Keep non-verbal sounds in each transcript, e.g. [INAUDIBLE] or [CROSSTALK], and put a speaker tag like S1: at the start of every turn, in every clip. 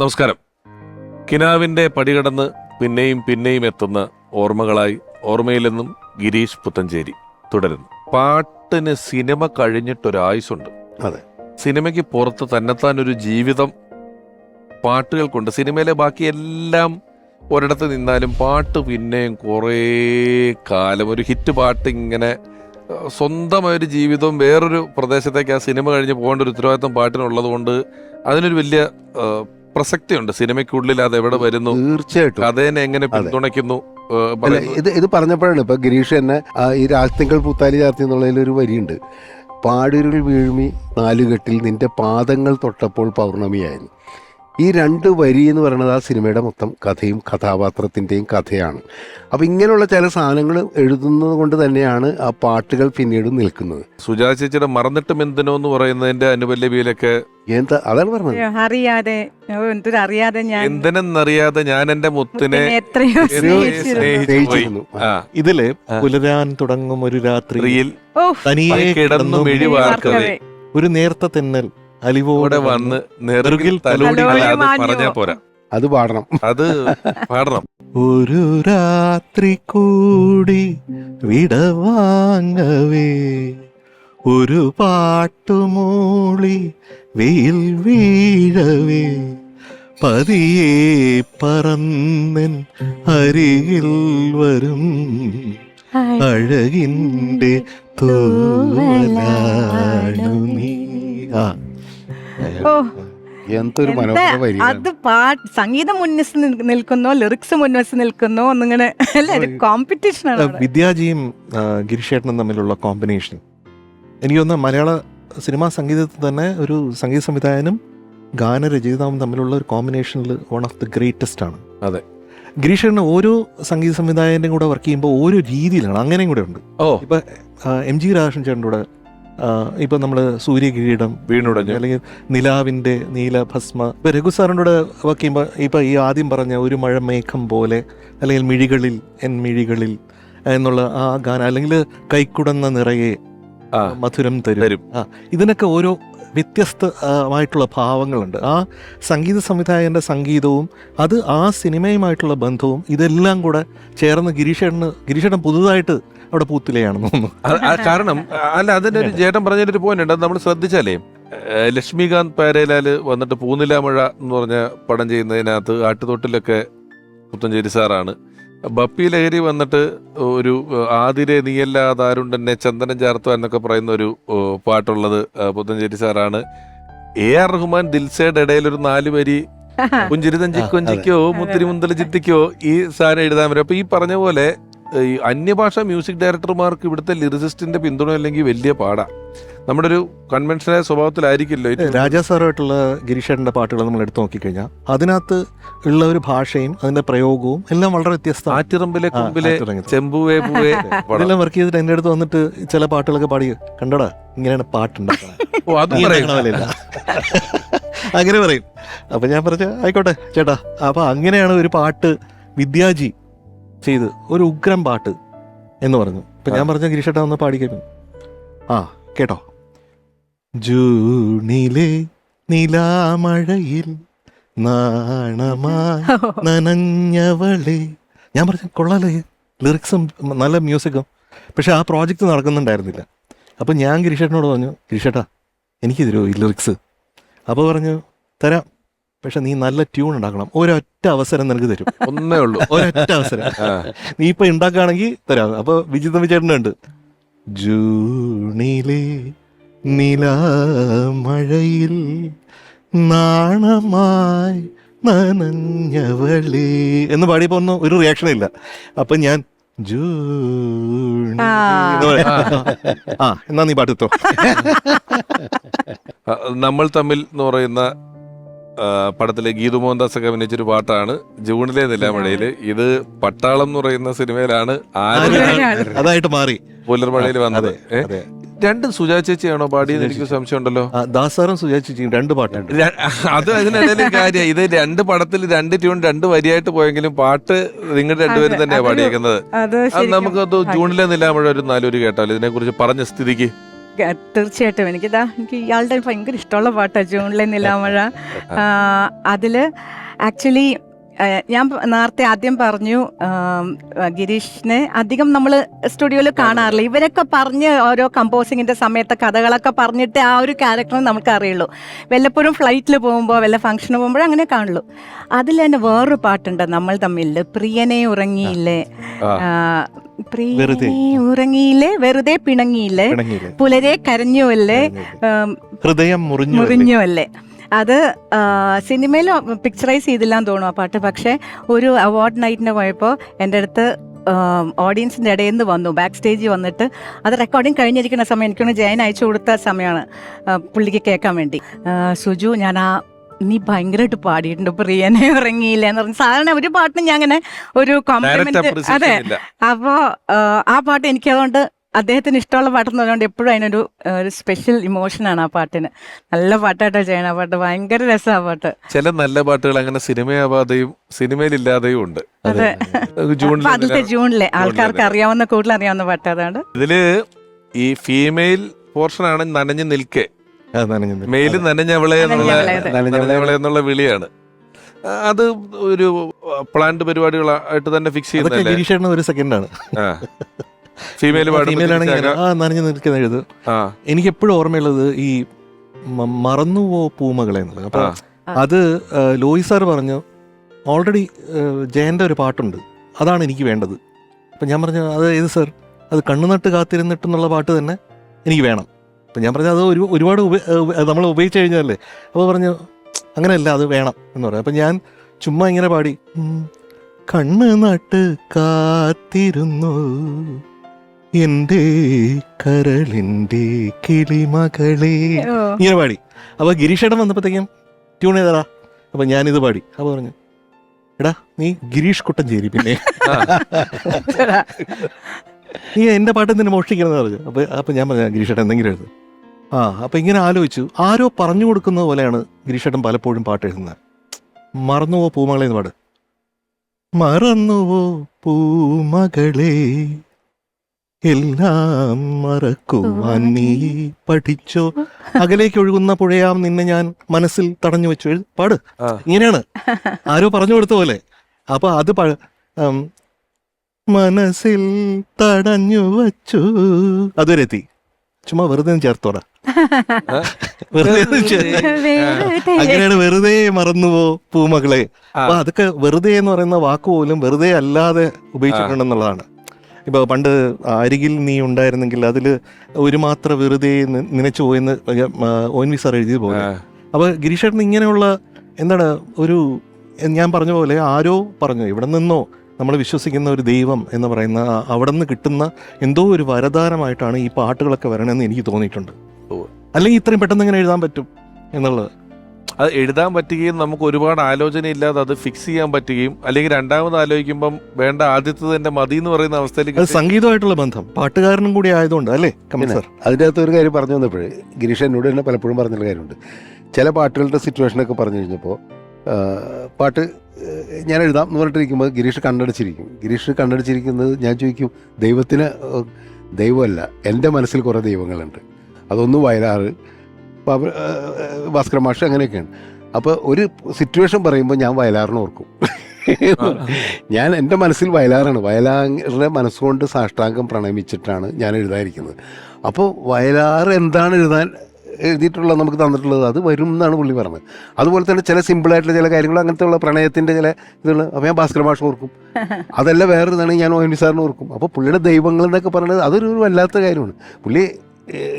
S1: നമസ്കാരം. കിനാവിന്റെ പടികടന്ന് പിന്നെയും പിന്നെയും എത്തുന്ന ഓർമ്മകളായി ഓർമ്മയിൽ നിന്നും ഗിരീഷ് പുത്തഞ്ചേരി തുടരുന്നു. പാട്ടിന് സിനിമ കഴിഞ്ഞിട്ടൊരായുസുണ്ട്.
S2: അതെ.
S1: സിനിമയ്ക്ക് പുറത്ത് തന്നെത്താൻ ഒരു ജീവിതം പാട്ടുകൾ കൊണ്ട് സിനിമയിലെ ബാക്കി എല്ലാം ഒരിടത്ത് നിന്നാലും പാട്ട് പിന്നെയും കുറേ കാലം ഒരു ഹിറ്റ് പാട്ട് ഇങ്ങനെ സ്വന്തമായൊരു ജീവിതവും വേറൊരു പ്രദേശത്തേക്ക് ആ സിനിമ കഴിഞ്ഞ് പോകേണ്ട ഒരു ഉത്തരവാദിത്തം പാട്ടിനുള്ളത് കൊണ്ട് അതിനൊരു വലിയ പ്രസക്തിയുണ്ട്. സിനിമയ്ക്കുള്ളിൽ അത് എവിടെ വരുന്നു?
S2: തീർച്ചയായിട്ടും.
S1: അതേനെ എങ്ങനെ. പിന്തുണയ്ക്കുന്നു.
S2: ഇത് ഇത് പറഞ്ഞപ്പോഴാണ് ഇപ്പൊ ഗിരീഷ് തന്നെ ഈ രാജ്യങ്ങൾ പൂത്താലി ചാർത്തി എന്നുള്ളതിൽ ഒരു വരിയുണ്ട്. പാടുരുൾ വീഴ്മി നാലുകെട്ടിൽ നിന്റെ പാദങ്ങൾ തൊട്ടപ്പോൾ പൗർണമിയായിരുന്നു ഈ രണ്ട് വരി എന്ന് പറയുന്നത് ആ സിനിമയുടെ മൊത്തം കഥയും കഥാപാത്രത്തിന്റെയും കഥയാണ്. അപ്പം ഇങ്ങനെയുള്ള ചില സാധനങ്ങൾ എഴുതുന്നത് കൊണ്ട് തന്നെയാണ് ആ പാട്ടുകൾ പിന്നീട് നിൽക്കുന്നത്.
S1: സുജാ ചേച്ചിയുടെ മറന്നിട്ടും എന്തിനോ എന്ന് പറയുന്നതിന്റെ അനുപല്ലവിയിലൊക്കെ
S2: എന്താ അതാണ് പറഞ്ഞത്.
S3: അറിയാതെ അറിയാതെ ഞാൻ
S1: എന്തിനെന്നറിയാതെ ഞാൻ എന്റെ മുത്തിനെ
S3: എത്രയോ സ്നേഹിച്ചിരുന്നു.
S1: ഇതിൽ
S4: പുലരാൻ തുടങ്ങും ഒരു
S3: രാത്രിയിൽ
S4: തനിയെ
S1: കിടന്നു
S4: കിടന്നു
S1: മിഴി
S3: ഈ
S1: വാർക്കവേ.
S3: വാർക്കവേ.
S4: ഒരു നേർത്ത തെന്നൽ അലിവോടെ
S1: വന്ന് നെറുകിൽ തലോടി പറഞ്ഞാ പോരാ.
S2: അത് പാടണം.
S1: അത് പാടണം.
S4: ഒരു രാത്രി കൂടി വിടവാങ്ങവേ ഒരു പാട്ടുമൂളി വെയിൽ വീഴവേ. പതിയെ പറന്നൻ അരികിൽ വരും. അഴകിന്റെ തൂവലാണു നീ. ആ.
S3: ഓ,
S2: എന്തൊരു മനോഹര
S3: അത് പാട്ട് സംഗീതം മുന്നിൽ നിൽക്കുന്നു നിൽക്കുന്നോ ലിറിക്സ് മുന്നിൽ നിൽക്കുന്നോ എന്നിങ്ങനെ അല്ല? കോമ്പറ്റീഷൻ ആണ്.
S4: വിദ്യാജിയും ഗിരിഷേട്ടനും തമ്മിലുള്ള കോമ്പിനേഷൻ എനിക്ക് തോന്നുന്നു മലയാള സിനിമാ സംഗീതത്തിൽ തന്നെ ഒരു സംഗീത സംവിധായകനും ഗാനരചയിതാവും തമ്മിലുള്ള ഒരു കോമ്പിനേഷനിൽ വൺ ഓഫ് ദി ഗ്രേറ്റസ്റ്റ് ആണ്.
S1: അതെ.
S4: ഗിരീഷേട്ടന് ഓരോ സംഗീത സംവിധായകന്റെയും കൂടെ വർക്ക് ചെയ്യുമ്പോൾ ഓരോ രീതിയിലാണ്. അങ്ങനെയും കൂടെ ഉണ്ട്.
S1: ഓ.
S4: ഇപ്പൊ എം ജി രാധാകൃഷ്ണൻ ചേട്ടന്റെ കൂടെ ഇപ്പൊ നമ്മൾ സൂര്യകിരീടം
S1: വീണുടഞ്ഞു.
S4: അല്ലെങ്കിൽ നിലാവിന്റെ നീലഭസ്മ. ഇപ്പം രഘു സാറിനോട് വയ്ക്കുമ്പോൾ വർക്ക് ചെയ്യുമ്പോൾ ഇപ്പൊ ഈ ആദ്യം പറഞ്ഞ ഒരു മഴ മേഘം പോലെ അല്ലെങ്കിൽ മിഴികളിൽ എൻ മിഴികളിൽ എന്നുള്ള ആ ഗാനം അല്ലെങ്കിൽ കൈക്കുടന്ന നിറയെ മധുരം തരും. ആ ഇതിനൊക്കെ ഓരോ വ്യത്യസ്തമായിട്ടുള്ള ഭാവങ്ങളുണ്ട്. ആ സംഗീത സംവിധായകന്റെ സംഗീതവും അത് ആ സിനിമയുമായിട്ടുള്ള ബന്ധവും ഇതെല്ലാം കൂടെ ചേർന്ന് ഗിരീഷേട്ടന് ഗിരീഷേട്ടൻ പുതുതായിട്ട് അവിടെ പൂത്തിലെയാണെന്ന് തോന്നുന്നു.
S1: കാരണം അല്ല അതിന്റെ ഒരു ചേട്ടൻ പറഞ്ഞൊരു പോയിന്റ് ഉണ്ട്. അത് നമ്മൾ ശ്രദ്ധിച്ചാലേ ലക്ഷ്മികാന്ത് പാരേലാൽ വന്നിട്ട് പൂനില മഴ എന്ന് പറഞ്ഞ പടം ചെയ്യുന്നതിനകത്ത് ആട്ടുതൊട്ടിലൊക്കെ പുത്തഞ്ചേരി സാറാണ്. ബപ്പി ലഹരി വന്നിട്ട് ഒരു ആതിരെ നീയല്ലാതാരുണ്ടെന്നെ ചന്ദനം ചാർത്തുക എന്നൊക്കെ പറയുന്ന ഒരു പാട്ടുള്ളത് പുത്തഞ്ചേരി സാറാണ്. എ ആർ റഹ്മാൻ ദിൽസയുടെ ഇടയിൽ ഒരു നാല് വരി [LAUGHS]
S2: പുഞ്ചിരി
S1: തഞ്ചിക്കൊഞ്ചിക്കോ മുത്തിരി മുന്തല ചിത്തിക്കോ ഈ സാധനം എഴുതാൻ വരും. അപ്പൊ ഈ പറഞ്ഞ പോലെ ഈ അന്യഭാഷ മ്യൂസിക് ഡയറക്ടർമാർക്ക് ഇവിടുത്തെ ലിറിസിസ്റ്റിന്റെ പിന്തുണ അല്ലെങ്കിൽ വലിയ പാടാ നമ്മുടെ ഒരു കൺവെൻഷനായ സ്വഭാവത്തിലായിരിക്കില്ല.
S4: രാജാ സാറുമായിട്ടുള്ള ഗിരീഷേട്ടന്റെ പാട്ടുകൾ നമ്മൾ എടുത്തു നോക്കിക്കഴിഞ്ഞാൽ അതിനകത്ത് ഉള്ള ഒരു ഭാഷയും അതിന്റെ പ്രയോഗവും എല്ലാം വളരെ വ്യത്യസ്തമാണ്
S1: ആറ്റിറമ്പിലെ കുമ്പിലെ ചെമ്പുവേ പൂവേ. [LAUGHS]
S4: ഇതെല്ലാം വർക്ക് ചെയ്തിട്ട് എന്റെ അടുത്ത് വന്നിട്ട് ചില പാട്ടുകളൊക്കെ പാടി കണ്ടടാ ഇങ്ങനെയാണ് പാട്ടുണ്ടാക്കുന്നത്. [LAUGHS] അങ്ങനെ പറയും അപ്പൊ ഞാൻ പറഞ്ഞ ആയിക്കോട്ടെ ചേട്ടാ അപ്പൊ അങ്ങനെയാണ് ഒരു പാട്ട് വിദ്യാജി ചെയ്ത് ഒരു ഉഗ്രം പാട്ട് എന്ന് പറഞ്ഞു. അപ്പം ഞാൻ പറഞ്ഞ ഗിരീഷേട്ട ഒന്ന് പാടിക്കുന്നു ആ കേട്ടോ. ജൂണിലെ നിലാമഴയിൽ നാണമായി നനഞ്ഞവളെ. ഞാൻ പറഞ്ഞു കൊള്ളാലേ ലിറിക്സും നല്ല മ്യൂസിക്കും. പക്ഷെ ആ പ്രോജക്റ്റ് നടക്കുന്നുണ്ടായിരുന്നില്ല. അപ്പം ഞാൻ ഗിരീഷേട്ടനോട് പറഞ്ഞു ഗിരീഷേട്ടാ എനിക്ക് തരുമോ ഈ ലിറിക്സ് അപ്പോൾ പറഞ്ഞു തരാം. പക്ഷെ നീ നല്ല ട്യൂൺ ഉണ്ടാക്കണം. ഒരൊറ്റ അവസരം നിനക്ക് തരും.
S1: ഒന്നേ ഉള്ളൂ.
S4: ഒരൊറ്റ അവസരം. നീ ഇപ്പൊ ഉണ്ടാക്കുകയാണെങ്കിൽ തരാം. അപ്പൊ വിജിത വിചേട്ടനുണ്ട് ജൂണിലെ നിലാമഴയിൽ നാണമായി നനഞ്ഞവളേ. എന്ന് പാടിയപ്പോ ഒന്നും ഒരു റിയാക്ഷൻ ഇല്ല. അപ്പൊ ഞാൻ ജൂണി
S3: ആ.
S4: എന്ന് നീ
S1: പാട്ടിത്തോ നമ്മൾ തമ്മിൽ എന്ന് പറയുന്ന പടത്തിലെ ഗീതു മോഹൻദാസ് ഒക്കെ അഭിനയിച്ചൊരു പാട്ടാണ് ജൂണിലെ നിലാമഴയിൽ ഇത് പട്ടാളം എന്ന് പറയുന്ന സിനിമയിലാണ് ആര്
S4: അതായിട്ട് മാറി.
S1: പുലർമഴയിൽ വന്നത്. രണ്ടും സുജാ ചേച്ചിയാണോ പാടിയത്? എനിക്ക് സംശയം ഉണ്ടല്ലോ
S4: ദാസാറും സുജാ ചേച്ചിയും രണ്ട് പാട്ടുണ്ട്.
S1: അത് അതിനിടയിലും കാര്യം ഇത് രണ്ട് പടത്തിൽ രണ്ട് ട്യൂൺ രണ്ട് വരിയായിട്ട് പോയെങ്കിലും പാട്ട് നിങ്ങളുടെ രണ്ടുപേരും
S3: തന്നെയാണ്
S1: പാടിയേക്കുന്നത്. നമുക്ക് ജൂണിലെ നിലാമഴ ഒരു നാലൂര് കേട്ടാലോ ഇതിനെ കുറിച്ച് പറഞ്ഞ സ്ഥിതിക്ക്?
S3: തീർച്ചയായിട്ടും. എനിക്കിതാ എനിക്ക് ഇയാളുടെ ഭയങ്കര ഇഷ്ടമുള്ള പാട്ടാണ് ജൂണിലെ നിലാമഴ. അതിൽ ആക്ച്വലി ഞാൻ നേരത്തെ ആദ്യം പറഞ്ഞു ഗിരീഷിനെ അധികം നമ്മൾ സ്റ്റുഡിയോയിൽ കാണാറില്ല. ഇവരൊക്കെ പറഞ്ഞ് ഓരോ കമ്പോസിങ്ങിന്റെ സമയത്തെ കഥകളൊക്കെ പറഞ്ഞിട്ട് ആ ഒരു ക്യാരക്ടർ നമുക്ക് അറിയുള്ളൂ വല്ലപ്പോഴും ഫ്ലൈറ്റിൽ പോകുമ്പോൾ വല്ല ഫംഗ്ഷന് പോകുമ്പോഴേ അങ്ങനെ കാണുള്ളൂ. അതിൽ തന്നെ വേറൊരു പാട്ടുണ്ട് നമ്മൾ തമ്മിൽ പ്രിയനെ ഉറങ്ങിയില്ലേ? ഉറങ്ങിയില്ലേ? വെറുതെ പിണങ്ങിയില്ലേ? പുലരെ കരഞ്ഞുവല്ലേ?
S4: ഹൃദയം മുറിഞ്ഞു
S3: മുറിഞ്ഞു അത് സിനിമയിൽ പിക്ചറൈസ് ചെയ്തില്ലാന്ന് തോന്നുന്നു ആ പാട്ട്. പക്ഷേ ഒരു അവാർഡ് നൈറ്റിന് പോയപ്പോൾ എന്റെ അടുത്ത് ഓഡിയൻസിന്റെ ഇടയിൽ നിന്ന് വന്നു. ബാക്ക് സ്റ്റേജിൽ വന്നിട്ട് അത് റെക്കോർഡിങ് കഴിഞ്ഞിരിക്കുന്ന സമയം എനിക്കൊന്ന് ജയൻ അയച്ചു കൊടുത്ത സമയമാണ് പുള്ളിക്ക് കേൾക്കാൻ വേണ്ടി. സുജു ഞാൻ ആ നീ ഭയങ്കരമായിട്ട് പാടിയിട്ടുണ്ട് പ്രിയനെ ഉറങ്ങിയില്ല എന്ന് പറഞ്ഞു. സാധാരണ ഒരു പാട്ടിന് ഞാൻ അങ്ങനെ ഒരു കോംപ്ലിമെന്റ് അതെ. അപ്പോ ആ പാട്ട് എനിക്ക് അതുകൊണ്ട് അദ്ദേഹത്തിന് ഇഷ്ടമുള്ള പാട്ടെന്ന് പറഞ്ഞുകൊണ്ട് എപ്പോഴും അതിനൊരു ഒരു സ്പെഷ്യൽ ഇമോഷനാണ് ആ പാട്ടിന്. നല്ല പാട്ടായിട്ടാ ചെയ്യണ ആ പാട്ട്. ഭയങ്കര രസമാണ് ആ പാട്ട്.
S1: ചില നല്ല പാട്ടുകൾ അങ്ങനെ സിനിമയാവാതെയും സിനിമയിലില്ലാതെയും ഉണ്ട്.
S3: അതെ. അതിലത്തെ ജൂണിലെ ആൾക്കാർക്ക് അറിയാവുന്ന കൂടുതൽ അറിയാവുന്ന പാട്ട് അതാണ്.
S1: ഇതിൽ ഈ ഫീമെയിൽ പോർഷനാണ് നനഞ്ഞു നിൽക്കും. മെയിൽ നനഞ്ഞവളെ എന്നുള്ള. എന്നുള്ള വിളിയാണ്. അത് ഒരു പ്ലാന്റ് പരിപാടികളായിട്ട് തന്നെ ഫിക്സ്
S4: ചെയ്യുന്നത് ഒരു സെക്കൻഡ്
S1: ആണ്
S4: ഫീമെയിൽ ആണെങ്കിൽ ആ നനഞ്ഞു നിൽക്കുന്ന എഴുത് എനിക്ക് എപ്പോഴും ഓർമ്മയുള്ളത് ഈ മറന്നുപോ പൂമകളെ എന്നുള്ളത്. അപ്പൊ അത് ലോയി സാർ പറഞ്ഞു ഓൾറെഡി ജയന്റെ ഒരു പാട്ടുണ്ട്. അതാണ് എനിക്ക് വേണ്ടത്. അപ്പൊ ഞാൻ പറഞ്ഞു അത് ഏത് സാർ? അത് കണ്ണുനട്ട് കാത്തിരുന്നിട്ടെന്നുള്ള പാട്ട് തന്നെ എനിക്ക് വേണം. അപ്പൊ ഞാൻ പറഞ്ഞു അത് ഒരു ഒരുപാട് നമ്മൾ ഉപയോഗിച്ച് കഴിഞ്ഞാലേ അപ്പോൾ പറഞ്ഞു അങ്ങനെയല്ല അത് വേണം എന്ന് പറഞ്ഞു. അപ്പം ഞാൻ ചുമ്മാ ഇങ്ങനെ പാടി കണ്ണ് നട്ട് കാത്തിരുന്നു. എന്റെ കരളിന്റെ കിളിമകളെ. ഇങ്ങനെ പാടി. അപ്പോൾ ഗിരീഷേട്ടൻ വന്നപ്പോഴത്തേക്കും ട്യൂൺ ചെയ്തടാ. അപ്പം ഞാനിത് പാടി. അപ്പോൾ പറഞ്ഞു എടാ നീ ഗിരീഷ് കുട്ടഞ്ചേരി പിന്നെ. നീ എന്റെ പാട്ട് എന്തിനു മോഷ്ടിക്കണമെന്ന് പറഞ്ഞു. അപ്പോൾ അപ്പം ഞാൻ പറഞ്ഞു ഗിരീഷേട്ടൻ എന്തെങ്കിലും എഴുതു. ആ അപ്പൊ ഇങ്ങനെ ആലോചിച്ചു. ആരോ പറഞ്ഞു കൊടുക്കുന്നത് പോലെയാണ് ഗിരീഷേട്ടൻ പലപ്പോഴും പാട്ട് എഴുതുന്നത്. മറന്നുവോ പൂമകളെ എന്ന് പാട്. മറന്നുവോ പൂമകളെ എല്ലാം മറക്കുവാൻ നീ പഠിച്ചോ? അകലേക്ക് ഒഴുകുന്ന പുഴയാം നിന്നെ ഞാൻ മനസ്സിൽ തടഞ്ഞു വെച്ചു. പാട്. ഇങ്ങനെയാണ്. ആരോ പറഞ്ഞു കൊടുത്ത പോലെ. അപ്പൊ അത് മനസ്സിൽ തടഞ്ഞു വച്ചു. അതുവരെ എത്തി. ചുമ്മാ വെറുതെ ഒന്ന് ചേർത്തോടാ. വെറുതെ ഒന്ന്. അങ്ങനെയാണ് വെറുതെ മറന്നുപോ പൂമകളെ അപ്പൊ അതൊക്കെ വെറുതെ എന്ന് പറയുന്ന വാക്ക് പോലും വെറുതെ അല്ലാതെ ഉപയോഗിച്ചിട്ടുണ്ടെന്നുള്ളതാണ് ഇപ്പൊ പണ്ട് അരികിൽ നീ ഉണ്ടായിരുന്നെങ്കിൽ അതിൽ ഒരു മാത്ര വെറുതെ നി- നനച്ചു പോയെന്ന് ഒ എൻ വി സാർ എഴുതിയത് പോലെ. അപ്പൊ ഗിരീഷേട്ടൻ ഇങ്ങനെയുള്ള എന്താണ് ഒരു ഞാൻ പറഞ്ഞ പോലെ ആരോ പറഞ്ഞു ഇവിടെ നിന്നോ നമ്മൾ വിശ്വസിക്കുന്ന ഒരു ദൈവം എന്ന് പറയുന്ന അവിടെ നിന്ന് കിട്ടുന്ന എന്തോ ഒരു വരദാനമായിട്ടാണ് ഈ പാട്ടുകളൊക്കെ വരണമെന്ന് എനിക്ക് തോന്നിയിട്ടുണ്ട്. അല്ലെങ്കിൽ ഇത്രയും പെട്ടെന്ന് ഇങ്ങനെ എഴുതാൻ പറ്റും എന്നുള്ളത്?
S1: അത് എഴുതാൻ പറ്റുകയും നമുക്ക് ഒരുപാട് ആലോചന ഇല്ലാതെ അത് ഫിക്സ് ചെയ്യാൻ പറ്റുകയും അല്ലെങ്കിൽ രണ്ടാമത് ആലോചിക്കുമ്പം വേണ്ട ആദ്യത്തെ തന്നെ മതി എന്ന് പറയുന്ന
S4: അത്
S1: അവസ്ഥയിലേക്ക്
S4: സംഗീതമായിട്ടുള്ള ബന്ധം. പാട്ടുകാരനും കൂടി ആയതുകൊണ്ട് അല്ലേ കമൽ
S2: പിന്നെ
S4: സാർ?
S2: അതിന്റെ അകത്ത് ഒരു കാര്യം പറഞ്ഞു വന്നപ്പോഴേ ഗിരീഷ് എന്നോട് തന്നെ പലപ്പോഴും പറഞ്ഞുള്ള കാര്യമുണ്ട്. ചില പാട്ടുകളുടെ സിറ്റുവേഷനൊക്കെ പറഞ്ഞു കഴിഞ്ഞപ്പോൾ പാട്ട് ഞാൻ എഴുതാം എന്ന് പറഞ്ഞിട്ടിരിക്കുമ്പോൾ ഗിരീഷ് കണ്ണടച്ചിരിക്കും. ഗിരീഷ് കണ്ണടച്ചിരിക്കുന്നത് ഞാൻ ചോദിക്കും ദൈവത്തിന് ദൈവമല്ല എന്റെ മനസ്സിൽ കുറേ ദൈവങ്ങളുണ്ട്. അതൊന്ന് വയലാറ് ഭാസ്കര മാഷ് അങ്ങനെയൊക്കെയാണ് അപ്പോൾ ഒരു സിറ്റുവേഷൻ പറയുമ്പോൾ ഞാൻ വയലാറിനെ ഓർക്കും. ഞാൻ എന്റെ മനസ്സിൽ വയലാറാണ്. വയലാറിന്റെ മനസ്സുകൊണ്ട് സാഷ്ടാംഗം പ്രണമിച്ചിട്ടാണ് ഞാൻ എഴുതാതിരിക്കുന്നത്. അപ്പോൾ വയലാർ എന്താണ് എഴുതാൻ എഴുതിയിട്ടുള്ളത് നമുക്ക് തന്നിട്ടുള്ളത് അത് വരും എന്നാണ് പുള്ളി പറഞ്ഞത്. അതുപോലെ തന്നെ ചില സിമ്പിളായിട്ടുള്ള ചില കാര്യങ്ങൾ അങ്ങനത്തെ ഉള്ള പ്രണയത്തിന്റെ ചില ഇതുകൾ അപ്പോൾ ഞാൻ ഭാസ്കര ഭാഷ ഓർക്കും. അതല്ല വേറൊരിതാണ് ഞാൻ ഒ എൻ സാറിന് ഓർക്കും. അപ്പോൾ പുള്ളിയുടെ ദൈവങ്ങൾ എന്നൊക്കെ പറയുന്നത് അതൊരു വല്ലാത്ത കാര്യമാണ്. പുള്ളി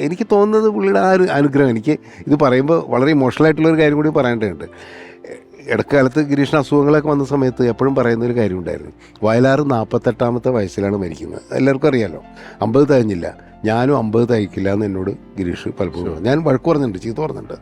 S2: എനിക്ക് തോന്നുന്നത് പുള്ളിയുടെ ആ ഒരു അനുഗ്രഹം. എനിക്ക് ഇത് പറയുമ്പോൾ വളരെ ഇമോഷണൽ ആയിട്ടുള്ള ഒരു കാര്യം കൂടി പറയേണ്ടതുണ്ട് ഇടക്കാലത്ത് ഗിരീഷ് അസുഖങ്ങളൊക്കെ വന്ന സമയത്ത് എപ്പോഴും പറയുന്ന ഒരു കാര്യമുണ്ടായിരുന്നു. വയലാർ നാൽപ്പത്തെട്ടാമത്തെ വയസ്സിലാണ് മരിക്കുന്നത്. എല്ലാവർക്കും അറിയാലോ. അമ്പത് തികഞ്ഞില്ല. ഞാനും അമ്പത് തയ്ക്കില്ല എന്ന് എന്നോട് ഗിരീഷ് പലപ്പോഴും ഞാൻ വഴക്ക് പറഞ്ഞിട്ടുണ്ട് ചീത്ത പറഞ്ഞിട്ടുണ്ട്.